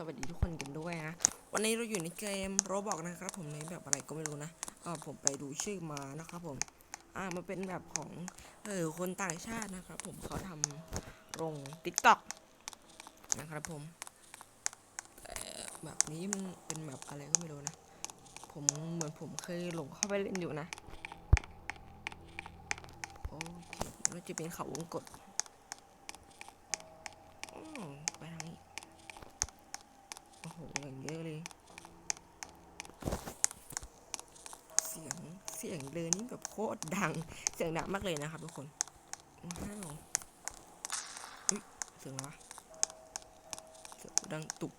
สวัสดีทุกคนกันด้วยนะ วันนี้เราอยู่ในเกมโรบอกนะครับ ผมในแบบอะไรก็ไม่รู้นะก็ผมไปดูชื่อมานะครับผม อ่ามันเป็นแบบของเออคนต่างชาตินะครับ ผมเขาทำลง t ิ k t o k นะครับผมแบบนี้มันเป็นแบบอะไรก็ไม่รู้นะ ผมเหมือนผมเคยหลงเข้าไปเล่นอยู่นะโอเคแล้วจะเป็นเขาวงกดอืมไปทางนี้ โอ้โหอย่างเยอะเลย เสียง เสียงเดินนี่ แบบโคตรดัง เสียงดังมากเลยนะครับทุกคนว้าวเฮ้ยเสียงอะไรวะเสียงดังตุก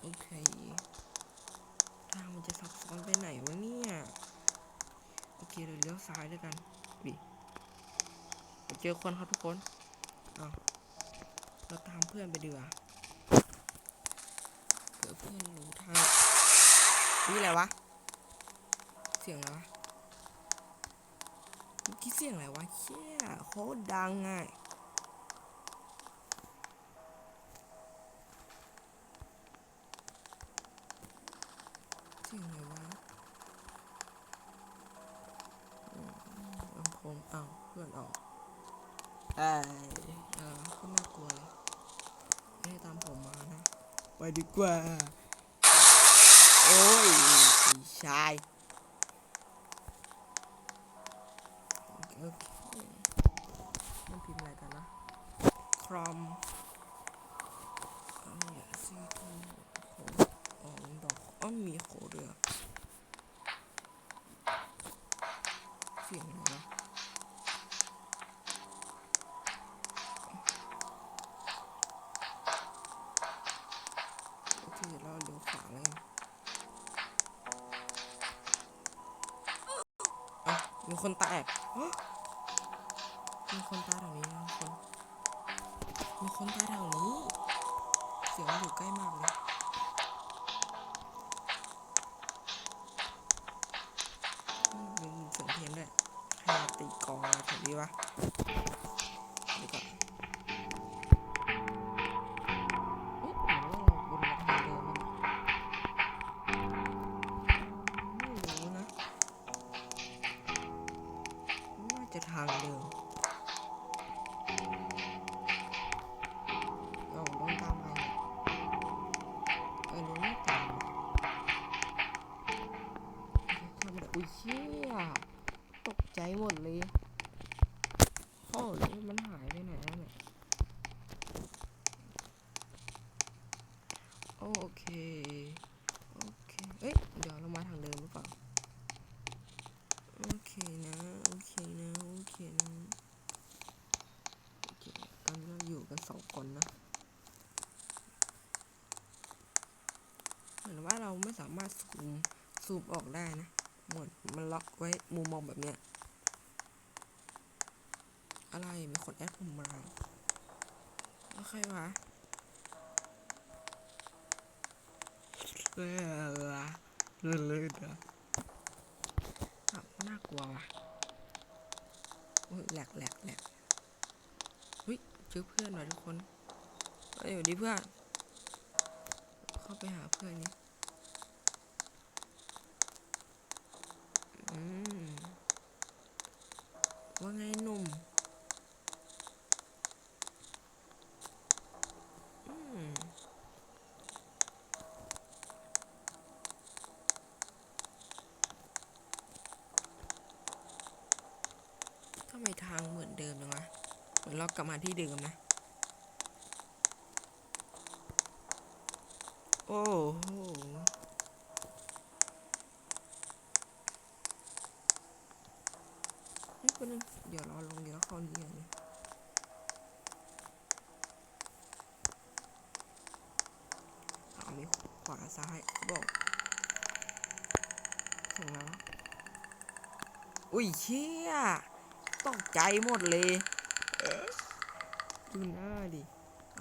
โอเคทางมันจะซับซ้อนไปไหนวะเนี่ย โอเคเราเลี้ยวซ้ายด้วยกันดิเจอคนครับทุกคนอ้าเราตามเพื่อนไปดีกว่าเผื่อเพื่อนรู้ทางนี่อะไรวะ เสียงอะไรวะเมื่เสียงอะไรวะเชี่ยโคตรดังอะเสียงอะไรวะลำโพงเอาเพื่อนออกเอ้เออขึ้นน่ากลัวเลยไม่ให้ตามผมมานะ ไปดีกว่า โอ้ยชาย ครอมอะไรอะซีทูโคอ๋อดอกอ๋อมีโคเรือเสียงอะไรวะโอเคเราเลี้ยวขวาเลยอะมีคนตายฮะมีคนตายแถวนี้นะคน มีคนตายแถวนี้ เสียงอยู่ใกล้มากเลยมีเสียงเพี้ยนด้วยใครมาตีกองอะไรแถวนี้วะ หมดเลยโอ้ยมันหายไปไหนแล้วเนี่ยโอเค โอเค เอ้ย เดี๋ยวเรามาทางเดิมหรือเปล่า โอเคนะ โอเคนะ โอเคนะโอเคตอนนี้เราอยู่กันสองคนนะ เหมือนว่าเราไม่สามารถซูมซูมออกได้นะเหมือนมันล็อกไว้มุมมองแบบเนี้ย อะไร มีคนแอดผมมาโอเควะเออเลื่อนเลื่อนอะอะน่ากลัวว่ะโอ้ยแหลกแหลกแหลกเฮ้ยเจอเพื่อนว่ะทุกคนเอ้ยสวัสดีเพื่อน เข้าไปหาเพื่อนนี้อืมว่าไงหนุ่มอืมทำไมทางเหมือนเดิมจังวะ เหมือนเรากลับมาที่เดิมนะ โอ้โหนี่คนเดี๋ยวราลงเดี๋ยวเข้านี้กันเอามีขวาซ้ายบอกถึงแล้วะอุ้ยเชี่ยตกใจหมดเลย ดูหน้าดิ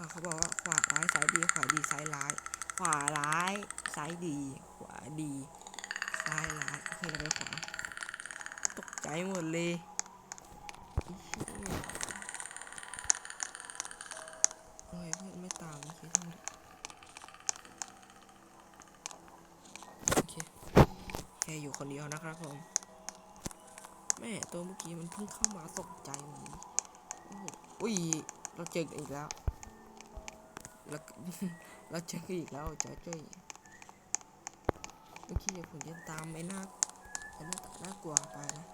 เขาบอกว่าขวาร้ายสายดีขวาดีสายร้าย ขวาร้ายสายดี ขวาดีสายร้ายโอเคเราไปขวาตกใจหมดเลยโอ้ยเพื่อนไม่ตามโอเคทั้มโอเคแค่อยู่คนเดียวนะครับผมแม่ตัวเมื่อกี้มันเพิ่งเข้ามาตกใจหมด อุ้ย เราเจอกันอีกแล้วแล้ว เราเจอกันอีกแล้วจอยจ้อยเมื่อกี้ผมจะตามไอ้หน้าไอ้หน้าน่ากลัวไปนะ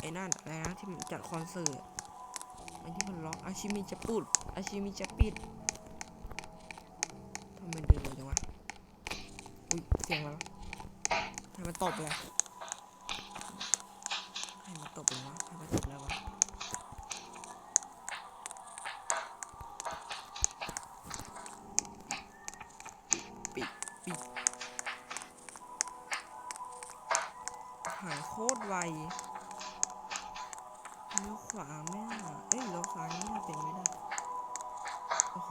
ไอ้นั่นอะไรนะที่มันจัดคอนเสิร์ตไอ้ที่มันร้องอาชิมิจะปุดอาชิมิจะปิดทำไมเดินเร็วจังวะ อุ้ยเสียงแล้วทำไมตบเลยให้มันตบเลยวะให้มันตบแล้ววะ เลี้ยวขวาไม่น่าเอ้ยเลี้ยวซ้ายไม่น่าเป็นไม่ได้ โอ้โห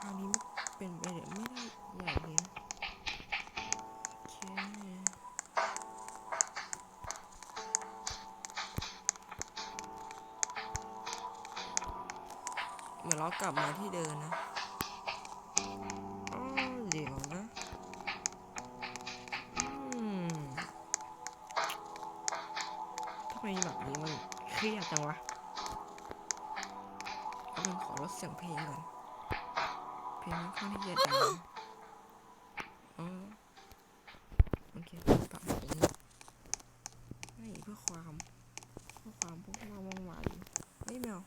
ทางนี้ไม่เป็นไปได้ไม่ได้ใหญ่เลยนะโอเคเหมือนเรากลับมาที่เดินนะ รียดจังวะเอาเป็นขอลดเสียงเพลงก่อน เพลงมันค่อนข้างที่จะดังอ๋อโอเคปรับตรงนี้ให้เพื่อความ เพื่อความพวกเราว่องไวเฮ้ยแมว